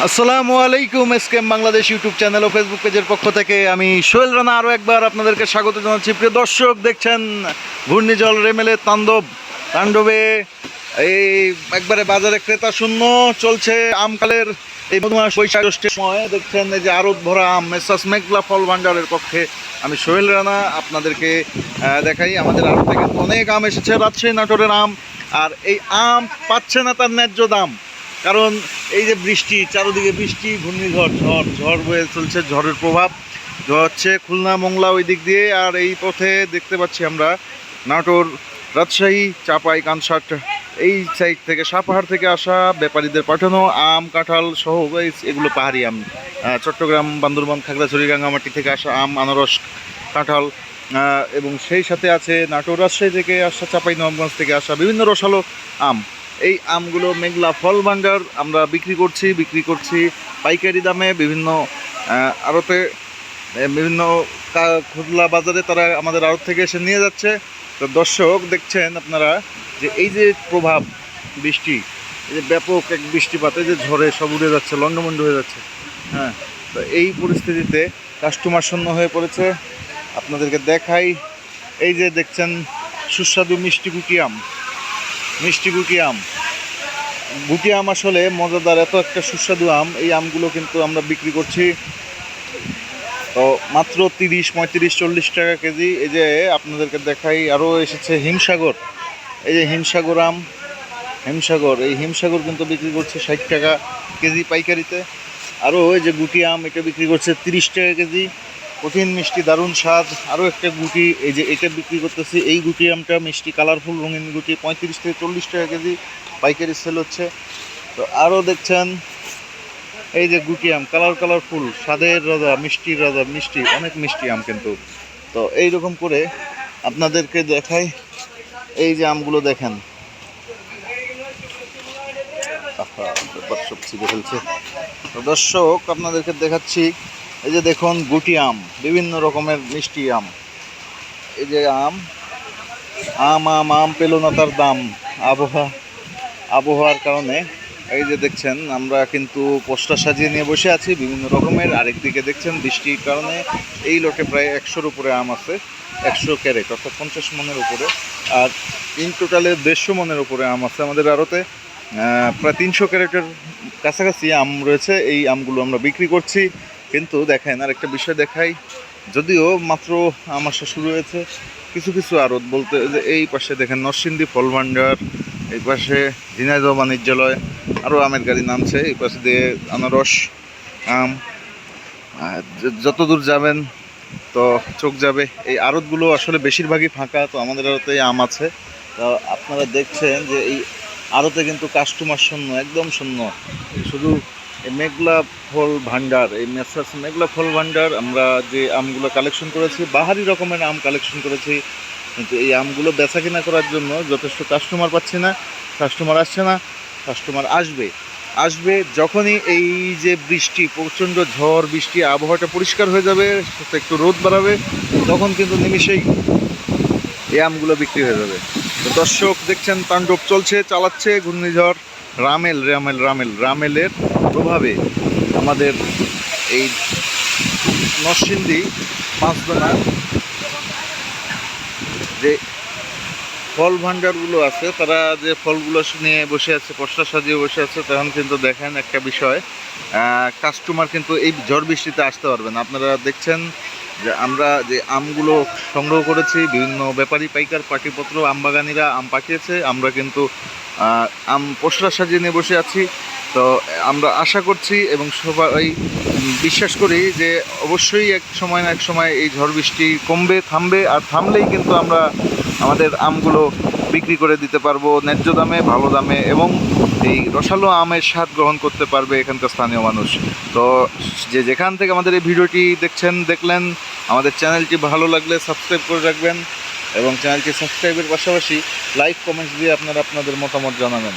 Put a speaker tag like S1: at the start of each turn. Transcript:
S1: আসসালামু আলাইকুম এসকেম বাংলাদেশ ইউটিউব চ্যানেল ও ফেসবুক পেজের পক্ষ থেকে। আমি সোহেল রানা আরও একবার আপনাদেরকে স্বাগত জানাচ্ছি। প্রিয় দর্শক, দেখছেন ঘূর্ণিঝড় রেমেলে তাণ্ডব। তাণ্ডবে এই একবারে বাজারে ক্রেতা শূন্য, চলছে আমকালের এই বৈশাখ সময়। দেখছেন এই যে আরত ভরা আম, মেসাস মেঘলা ফল ভাণ্ডারের পক্ষে আমি সোহেল রানা আপনাদেরকে দেখাই। আমাদের আরও থেকে অনেক আম এসেছে, রাজশাহী নাটোরের আম। আর এই আম পাচ্ছে না তার ন্যায্য দাম। কারণ এই যে বৃষ্টি, চারোদিকে বৃষ্টি, ঘূর্ণিঝড়, ঝড় ঝড় বয়ে চলছে, ঝড়ের প্রভাব। ঝড় হচ্ছে খুলনা, মোংলা ওই দিক দিয়ে, আর এই পথে দেখতে পাচ্ছি আমরা নাটোর, রাজশাহী, চাপাই, কানসাট। এই সাইড থেকে, সাপাহাড় থেকে আসা ব্যাপারীদের পাঠানো আম, কাঁঠাল সহ এগুলো পাহাড়ি আম। চট্টগ্রাম, বান্দরবান, খাগড়াছড়ি রাঙ্গামাটি থেকে আসা আম, আনারস, কাঁঠাল এবং সেই সাথে আছে নাটোর, রাজশাহী থেকে আসা, চাপাই, নবাবগঞ্জ থেকে আসা বিভিন্ন রসালো আম। এই আমগুলো মেঘলা ফল ভাণ্ডার আমরা বিক্রি করছি বিক্রি করছি পাইকারি দামে বিভিন্ন আড়তে বিভিন্ন খুদলা বাজারে তারা আমাদের আড়ত থেকে এসে নিয়ে যাচ্ছে। তো দর্শক দেখছেন আপনারা যে এই যে প্রভাব বৃষ্টি, এই যে ব্যাপক এক বৃষ্টিপাতে যে ঝড়ে সব উড়ে যাচ্ছে লন্ডমন্ড হয়ে যাচ্ছে হ্যাঁ তো এই পরিস্থিতিতে কাস্টমার শূন্য হয়ে পড়েছে। আপনাদেরকে দেখাই, এই যে দেখছেন সুস্বাদু মিষ্টি গুটি আম। মিষ্টি গুটি আম। গুটি আম আসলে মজাদার, এত একটা সুস্বাদু আম। এই আমগুলো কিন্তু আমরা বিক্রি করছি, তো মাত্র তিরিশ, পঁয়ত্রিশ, চল্লিশ টাকা কেজি। এই যে আপনাদেরকে দেখাই আরও এসেছে হিমসাগর। এই যে হিমসাগর আম, হিমসাগর। এই হিমসাগর কিন্তু বিক্রি করছে ষাট টাকা কেজি পাইকারিতে। আরও এই যে গুটি আম, এটা বিক্রি করছে তিরিশ টাকা কেজি। কঠিন, মিষ্টি, দারুণ স্বাদ। আরও একটা গুটি, এই যে এটা বিক্রি করতেছি, এই গুটি আমটা মিষ্টি কালারফুল রঙিন গুটি, পঁয়ত্রিশ থেকে চল্লিশ টাকা কেজি পাইকারি সেল হচ্ছে। তো আরও দেখছেন, এই যে গুটি আম কালার কালারফুল স্বাদের রাজা মিষ্টির রাজা, মিষ্টি, অনেক মিষ্টি আম কিন্তু। তো এই রকম করে আপনাদেরকে দেখাই, এই যে আমগুলো দেখেন। সব ফেলছে। তো দর্শক, আপনাদেরকে দেখাচ্ছি এই যে দেখুন, গুটি আম, বিভিন্ন রকমের মিষ্টি আম। এই যে আম আম আম আম পেল না তার দাম, আবহাওয়া, আবহাওয়ার কারণে। এই যে দেখছেন, আমরা কিন্তু পোস্টার সাজিয়ে নিয়ে বসে আছি, বিভিন্ন রকমের। আরেকদিকে দেখছেন, বৃষ্টির কারণে এই লটে প্রায় একশোর উপরে আম আছে, একশো ক্যারেট, অর্থাৎ পঞ্চাশ মনের উপরে। আর ইন টোটালে দেড়শো মনের উপরে আম আছে আমাদের আড়তে। প্রায় তিনশো ক্যারেটের কাছাকাছি আম রয়েছে, এই আমগুলো আমরা বিক্রি করছি। কিন্তু দেখেন আর একটা বিষয় দেখাই। যদিও মাত্র আম আসা শুরু হয়েছে, কিছু কিছু আড়ত বলতে যে এই পাশে দেখেন নরসিংদী ফল ভাণ্ডার, এই পাশে ঝিনাইদহ বাণিজ্যালয় আরও আমের গাড়ি নামছে, এই পাশে দিয়ে আনারস আম। যত দূর যাবেন, তো চোখ যাবে। এই আড়তগুলো আসলে বেশিরভাগই ফাঁকা, তো আমাদের আড়তে আম আছে। তো আপনারা দেখছেন যে এই আড়তে কিন্তু কাস্টমার শূন্য, একদম শূন্য। শুধু এই মেঘলা ফল ভাণ্ডার, এই মেসার্স মেঘলা ফল ভাণ্ডার আমরা যে আমগুলো কালেকশন করেছি, বাহারি রকমের আম কালেকশন করেছি। কিন্তু এই আমগুলো বেচা কিনা করার জন্য যথেষ্ট কাস্টমার পাচ্ছি না কাস্টমার আসছে না কাস্টমার আসবে। আসবে যখনই এই যে বৃষ্টি, প্রচণ্ড ঝড়, বৃষ্টি, আবহাওয়াটা পরিষ্কার হয়ে যাবে একটু রোদ বাড়াবে, তখন কিন্তু নিমিষেই এই আমগুলো বিক্রি হয়ে যাবে। তো দর্শক দেখছেন, তাণ্ডব চলছে, চালাচ্ছে, ঘূর্ণিঝড়। রামেল রামেল রামেল, রামেলের প্রভাবে আমাদের এই নরসিংদী পাঁচদোনা যে ফল ভাণ্ডারগুলো আছে, তারা যে ফলগুলো নিয়ে বসে আছে পশরা সাজিয়ে বসে আছে, তখন কিন্তু দেখেন একটা বিষয় কাস্টমার কিন্তু এই ঝড় বৃষ্টিতে আসতে পারবে না। আপনারা দেখছেন যে আমরা যে আমগুলো সংগ্রহ করেছি, বিভিন্ন ব্যাপারী পাইকার পাটিপত্র, আমবাগানিরা আম পাঠিয়েছে, আমরা কিন্তু আম পশরা সাজিয়ে নিয়ে বসে আছি। তো আমরা আশা করছি এবং সবাই বিশ্বাস করি যে অবশ্যই এক সময় না এক সময় এই ঝড় বৃষ্টি কমবে, থামবে। আর থামলেই কিন্তু আমরা আমাদের আমগুলো বিক্রি করে দিতে পারব ন্যায্য দামে, ভালো দামে এবং এই রসালো আমের স্বাদ গ্রহণ করতে পারবে এখানকার স্থানীয় মানুষ। তো যে যেখান থেকে আমাদের এই ভিডিওটি দেখছেন, দেখলেন, আমাদের চ্যানেলটি ভালো লাগলে সাবস্ক্রাইব করে রাখবেন। এবং চ্যানেলটি সাবস্ক্রাইবের পাশাপাশি লাইক কমেন্টস দিয়ে আপনারা আপনাদের মতামত জানাবেন।